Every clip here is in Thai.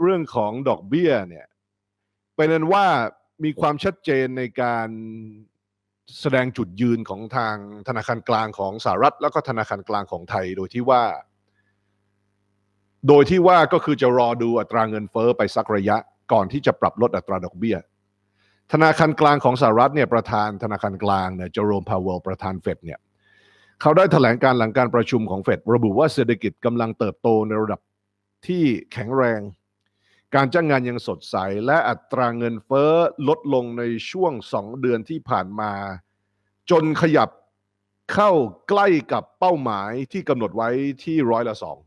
เรื่องของดอกเบี้ยเนี่ยเป็นนั้นว่ามีความชัดเจนในการแสดงจุดยืนของทางธนาคารกลางของสหรัฐ แล้วก็ธนาคารกลางของไทย โดยที่ว่า โดยที่ว่าก็คือจะรอดูอัตราเงินเฟ้อไปสักระยะก่อนที่จะปรับลดอัตราดอกเบี้ย ธนาคารกลางของสหรัฐเนี่ยประธานธนาคารกลางเนี่ยเจอโรมพาวเวลประธานเฟดเนี่ยเขาได้แถลงการหลังการประชุมของเฟดระบุว่าเศรษฐกิจกำลังเติบโตในระดับที่แข็งแรง การจ้างงานยังสดใส และอัตราเงินเฟ้อลดลงในช่วง 2 เดือนที่ผ่านมา จนขยับเข้าใกล้กับเป้าหมายที่กำหนดไว้ที่ร้อยละสอง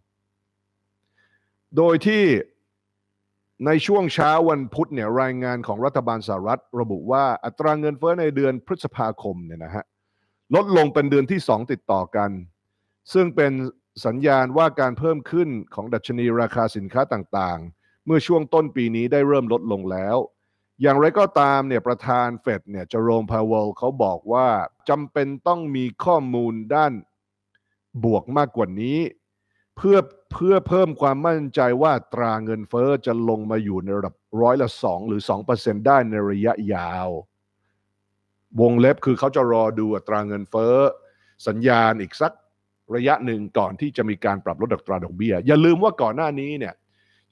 โดยที่ในช่วงเช้าวันพุธเนี่ยรายงานของรัฐบาลสหรัฐ ระบุว่าอัตราเงินเฟ้อในเดือนพฤษภาคมเนี่ยนะฮะลดลงเป็นเดือนที่ 2 ติดต่อกัน ซึ่งเป็นสัญญาณว่าการเพิ่มขึ้นของดัชนีราคาสินค้าต่างๆ เมื่อช่วงต้นปีนี้ได้เริ่มลดลงแล้ว อย่างไรก็ตามเนี่ยประธานเฟดเนี่ยจอโรมพาวเวลเขาบอกว่าจำเป็นต้องมีข้อมูลด้านบวกมากกว่านี้ เพื่อเพื่อเพิ่มความมั่นใจว่าตราเงินเฟอ้อจะลงมาอยู่ในระดับร้อยละสองหรือสองเปอร์เซ็นได้ในระยะยาว วงเล็บคือเขาจะรอดูตราเงินเฟ้อสัญญาณอีกสักระยะหนึ่งก่อนที่จะมีการปรับลดอัตราดอกเบี้ย อย่าลืมว่าก่อนหน้านี้เนี่ย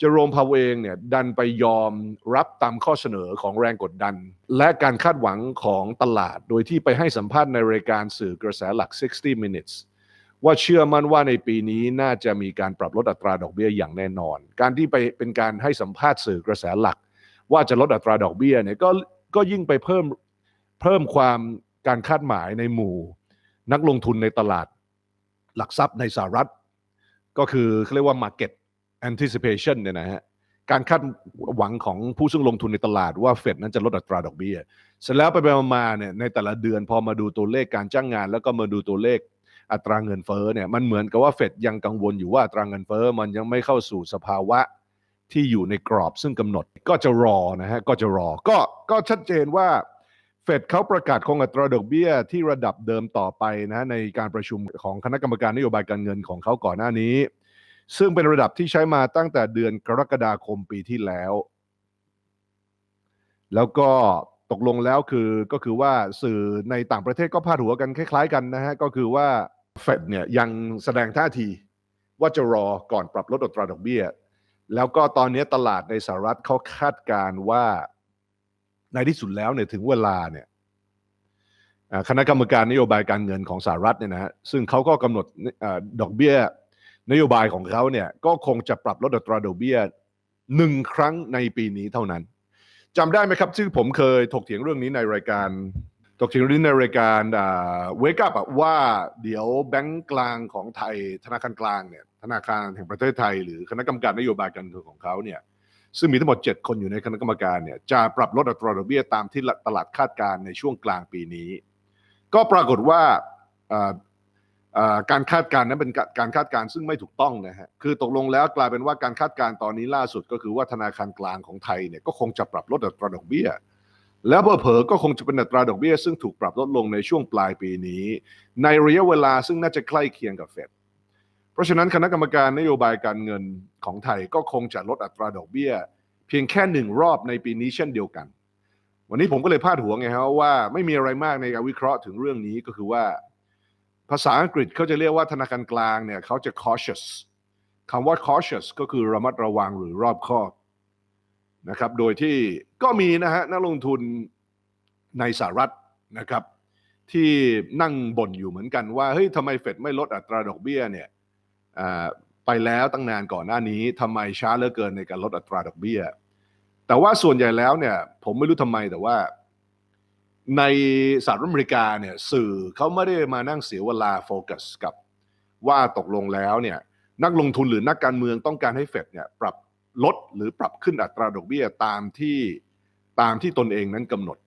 เจอโรมพาวเวลเองเนี่ยดันไปยอมรับตามข้อเสนอของแรงกดดัน และการคาดหวังของตลาด โดยที่ไปให้สัมภาษณ์ในรายการสื่อกระแสหลัก 60 minutes ว่าเชื่อมั่นว่าในปีนี้น่าจะมีการปรับลดอัตราดอกเบี้ยอย่างแน่นอน การที่ไปเป็นการให้สัมภาษณ์สื่อกระแสหลัก ว่าจะลดอัตราดอกเบี้ยเนี่ยก็ก็ยิ่งไปเพิ่มเพิ่มความการคาดหมายในหมู่ นักลงทุนในตลาดหลักทรัพย์ในสหรัฐ ก็คือเขาเรียกว่า market anticipation เนี่ยนะฮะการคาดหวังของผู้ซึ่งลงทุนในตลาดว่าเฟดนั้นจะลดอัตราดอกเบี้ยเสร็จแล้วไปไปมาเนี่ยในแต่ละเดือนพอมาดูตัวเลขการจ้างงาน แล้วก็มาดูตัวเลขอัตราเงินเฟ้อเนี่ยมันเหมือนกับว่าเฟดยังกังวลอยู่ว่าอัตราเงินเฟ้อมันยังไม่เข้าสู่สภาวะที่อยู่ในกรอบซึ่งกำหนดก็จะรอนะฮะก็จะรอก็ก็ชัดเจนว่าเฟดเขาประกาศคงอัตราดอกเบี้ยที่ระดับเดิมต่อไปนะในการประชุมของคณะกรรมการนโยบายการเงินของเขาก่อนหน้านี้ ซึ่งเป็นระดับที่ใช้มาตั้งแต่เดือนกรกฎาคมปีที่แล้ว แล้วก็ตกลงแล้วคือก็คือว่าสื่อในต่างประเทศก็พาดหัวกันคล้าย ๆ กันนะฮะ ก็คือว่าเฟดเนี่ยยังแสดงท่าทีว่าจะรอก่อนปรับลดอัตราดอกเบี้ย แล้วก็ตอนนี้ตลาดในสหรัฐเขาคาดการณ์ว่าในที่สุดแล้วเนี่ยถึงเวลาเนี่ยคณะกรรมการนโยบายการเงินของสหรัฐเนี่ยนะฮะซึ่งเขาก็กำหนดอดอกเบี้ย นโยบายของเขาเนี่ยก็คงจะปรับลดอัตราดอกเบี้ยหนึ่งครั้งในปีนี้เท่านั้นจำได้ไหมครับที่ผมเคยถกเถียงเรื่องนี้ในรายการถกเถียงเรื่องนี้ในรายการเวกับว่าเดี๋ยวแบงก์กลางของไทยธนาคารกลางเนี่ยธนาคารแห่งประเทศไทย หรือคณะกรรมการนโยบายการเงินของเขาเนี่ยซึ่งมีทั้งหมด 7 คนอยู่ในคณะกรรมการเนี่ยจะปรับลดอัตราดอกเบี้ยตามที่ตลาดคาดการณ์ในช่วงกลางปีนี้ ก็ปรากฏว่า การคาดการณ์นั้นเป็นการคาดการณ์ซึ่งไม่ถูกต้องนะฮะ คือตกลงแล้วกลายเป็นว่าการคาดการณ์ตอนนี้ล่าสุดก็คือว่าธนาคารกลางของไทยเนี่ยก็คงจะปรับลดอัตราดอกเบี้ย แล้วเผลอๆก็คงจะเป็นอัตราดอกเบี้ย ซึ่งถูกปรับลดลงในช่วงปลายปีนี้ ในระยะเวลาซึ่งน่าจะใกล้เคียงกับเฟด เพราะฉะนั้นคณะกรรมการนโยบายการเงินของไทยก็คงจะลดอัตราดอกเบี้ย เพียงแค่หนึ่งรอบในปีนี้เช่นเดียวกัน วันนี้ผมก็เลยพาดหัวไงครับว่าไม่มีอะไรมากในการวิเคราะห์ถึงเรื่องนี้ก็คือว่า ภาษาอังกฤษเขาจะเรียกว่าธนาคารกลางเนี่ยเขาจะ cautious คำว่า cautious ก็คือระมัดระวังหรือรอบคอบนะครับ โดยที่ก็มีนะฮะนักลงทุนในสหรัฐนะครับ ที่นั่งบ่นอยู่เหมือนกันว่าเฮ้ยทำไมเฟดไม่ลดอัตราดอกเบี้ยเนี่ยไปแล้วตั้งนานก่อนหน้านี้ทำไมช้าเหลือเกินในการลดอัตราดอกเบี้ย แต่ว่าส่วนใหญ่แล้วเนี่ยผมไม่รู้ทำไมแต่ว่า ในสหรัฐอเมริกาเนี่ยสื่อเขาไม่ได้มานั่งเสียเวลาโฟกัสกับว่าตกลงแล้วเนี่ยนักลงทุนหรือนักการเมืองต้องการให้เฟดเนี่ยปรับลดหรือปรับขึ้นอัตราดอกเบี้ยตามที่ตามที่ตนเองนั้นกำหนด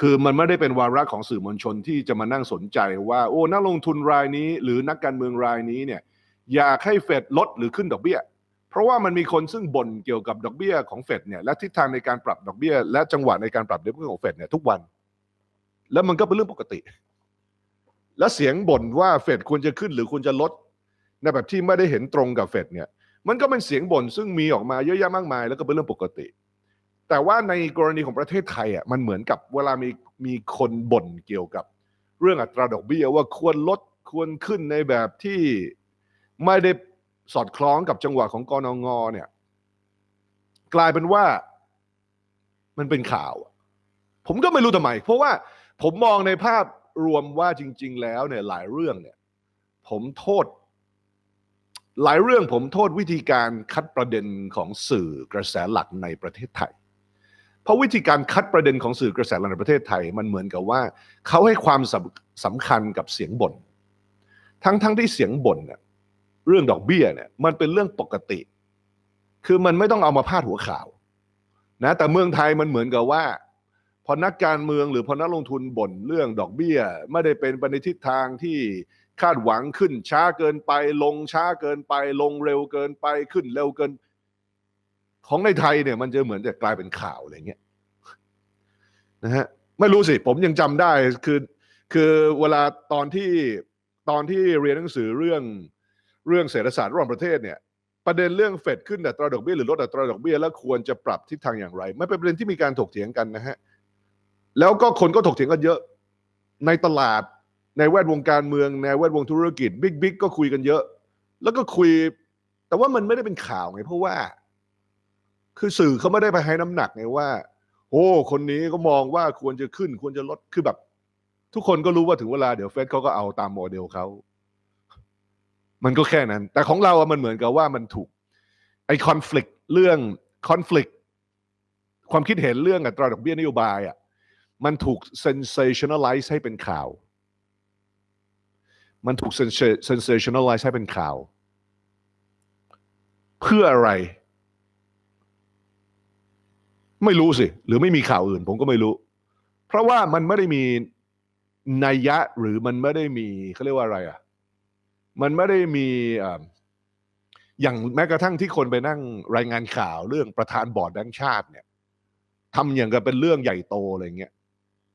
คือมันไม่ได้เป็นวาระของสื่อมวลชนที่จะมานั่งสนใจว่าโอ้นักลงทุนรายนี้ หรือนักการเมืองรายนี้เนี่ยอยากให้เฟดลดหรือขึ้นดอกเบี้ย เพราะว่ามันมีคนซึ่งบ่นเกี่ยวกับดอกเบี้ยของเฟดเนี่ยและทิศทางในการปรับดอกเบี้ย และจังหวะในการปรับดอกเบี้ยของเฟดเนี่ยทุกวัน แล้วมันก็เป็นเรื่องปกติ และเสียงบ่นว่าเฟดควรจะขึ้นหรือควรจะลดในแบบที่ไม่ได้เห็นตรงกับเฟดเนี่ยมันก็เป็นเสียงบ่นซึ่งมีออกมาเยอะแยะมากมาย แล้วก็เป็นเรื่องปกติ แต่ว่าในกรณีของประเทศไทยอะมันเหมือนกับเวลามีมีคนบ่นเกี่ยวกับ เรื่องอัตราดอกเบี้ยว่าควรลดควรขึ้นในแบบที่ไม่ได้ สอดคล้องกับจังหวะของกรนงเนี่ย กลายเป็นว่ามันเป็นข่าว ผมก็ไม่รู้ทำไม เพราะว่าผมมองในภาพรวมว่าจริง ๆ แล้วเนี่ยหลายเรื่องเนี่ย ผมโทษ หลายเรื่องผมโทษวิธีการคัดประเด็นของสื่อกระแสหลักในประเทศไทย เพราะวิธีการคัดประเด็นของสื่อกระแสหลักในประเทศไทย มันเหมือนกับว่าเขาให้ความสำสำคัญกับเสียงบ่นทั้งทั้งที่เสียงบ่นเนี่ย เรื่องดอกเบี้ยเนี่ยมันเป็นเรื่องปกติ คือมันไม่ต้องเอามาพาดหัวข่าวนะแต่เมืองไทยมันเหมือนกับว่า พอนักการเมืองหรือพอนักลงทุนบ่นเรื่องดอกเบี้ย ไม่ได้เป็นไปในทิศทางที่คาดหวังขึ้นช้าเกินไป ลงช้าเกินไป ลงเร็วเกินไปขึ้นเร็วเกิน ของในไทยเนี่ย มันจะเหมือนจะกลายเป็นข่าวอะไรเงี้ยนะฮะไม่รู้สิ ผมยังจำได้คือ คือเวลาตอนที่ตอนที่เรียนหนังสือเรื่อง เรื่องเศรษฐศาสตร์ระหว่างประเทศเนี่ยประเด็นเรื่องเฟดขึ้นอัตราดอกเบี้ยหรือลดอัตราดอกเบี้ยแล้วควรจะปรับทิศทางอย่างไรไม่เป็นประเด็นที่มีการถกเถียงกันนะฮะแล้วก็คนก็ถกเถียงกันเยอะในตลาดในแวดวงการเมืองในแวดวงธุรกิจบิ๊กบิ๊กก็คุยกันเยอะ แล้วก็คุย แต่ว่ามันไม่ได้เป็นข่าวไงเพราะว่า คือสื่อเขาไม่ได้ไปให้น้ำหนักไงว่า โอ้คนนี้ก็มองว่าควรจะขึ้นควรจะลดคือแบบ ทุกคนก็รู้ว่าถึงเวลาเดี๋ยวเฟดเขาก็เอาตามโมเดลเขา มันก็แค่นั้น แต่ของเราอะมันเหมือนกับว่ามันถูก ไอ้คอน FLICT เรื่องคอน FLICT ความคิดเห็นเรื่องอัตราดอกเบี้ยนโยบายอะมันถูก sensationalize ให้เป็นข่าว มันถูก sensa- sensationalize ให้เป็นข่าว เพื่ออะไร ไม่รู้สิ หรือไม่มีข่าวอื่น ผมก็ไม่รู้ เพราะว่ามันไม่ได้มีนัยยะหรือมันไม่ได้มีเขาเรียกว่าอะไรอะ มันไม่ได้มีอย่างแม้กระทั่งที่คนไปนั่งรายงานข่าวเรื่องประธานบอร์ดแบงก์ชาติเนี่ยทำอย่างกับเป็นเรื่องใหญ่โตอะไรเงี้ย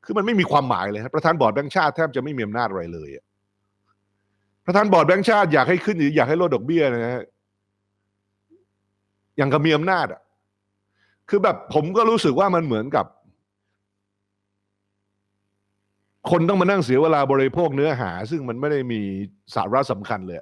คือมันไม่มีความหมายเลยครับประธานบอร์ดแบงก์ชาติแทบจะไม่มีอำนาจอะไรเลยประธานบอร์ดแบงก์ชาติอยากให้ขึ้นหรืออยากให้ลดดอกเบี้ยนะฮะอย่างกับมีอำนาจอะ คือแบบผมก็รู้สึกว่ามันเหมือนกับ คนต้องมานั่งเสียเวลาบริโภคเนื้อหา ซึ่งมันไม่ได้มีสาระสำคัญเลย